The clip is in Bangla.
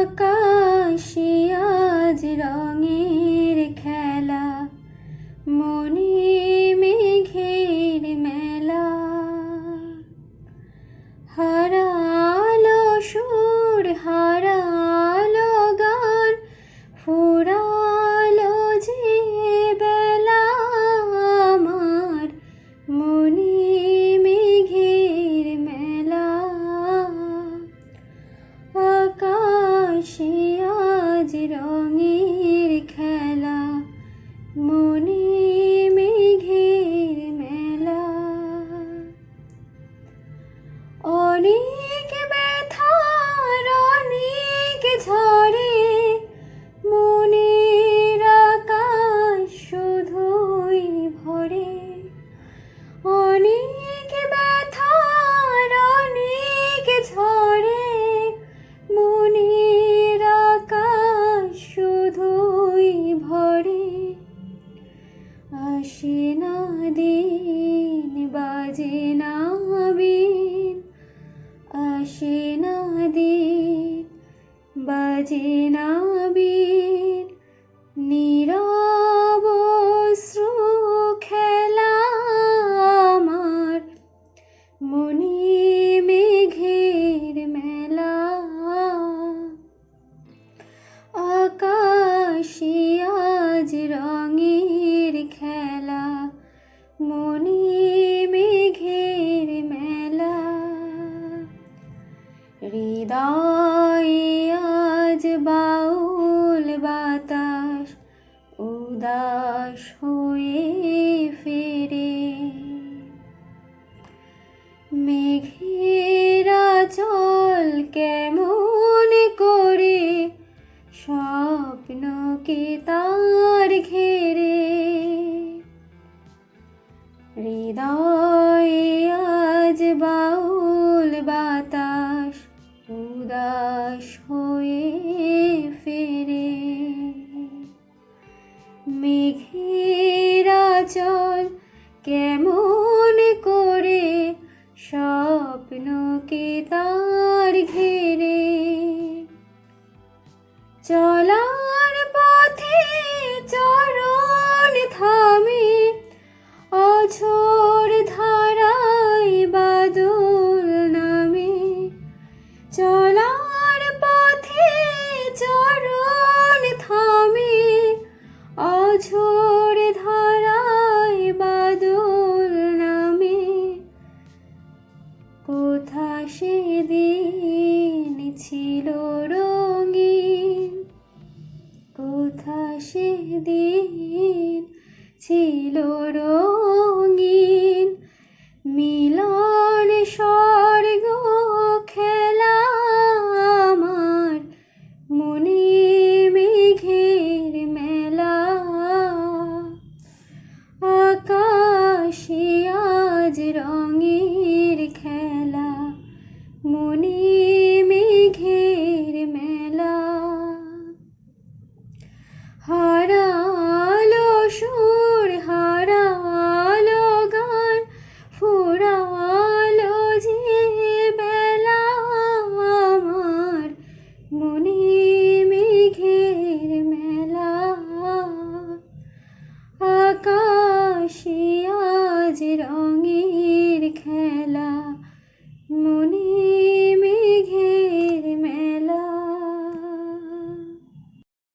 আকাশে আকাশে আজ রঙের খেলা, মনে মেঘের মেলা। অনেক ব্যথার অনেক ঝড়ে, মনের আকাশ শুধুই ভরে। অনেক বাজে না বিন আসে না দিন বাজে না নীরব হৃদয়ে আজ বাউল বাতাস, উদাস হয়ে ফেরে। মেঘেরা চল কেমন করে, স্বপ্নকে তার ঘেরে। হৃদয়ে স্বপ্নকে তার ঘেরে চলার পথে চরণ সেদিন ছিল রঙিন মিলন স্বর্গ মেলা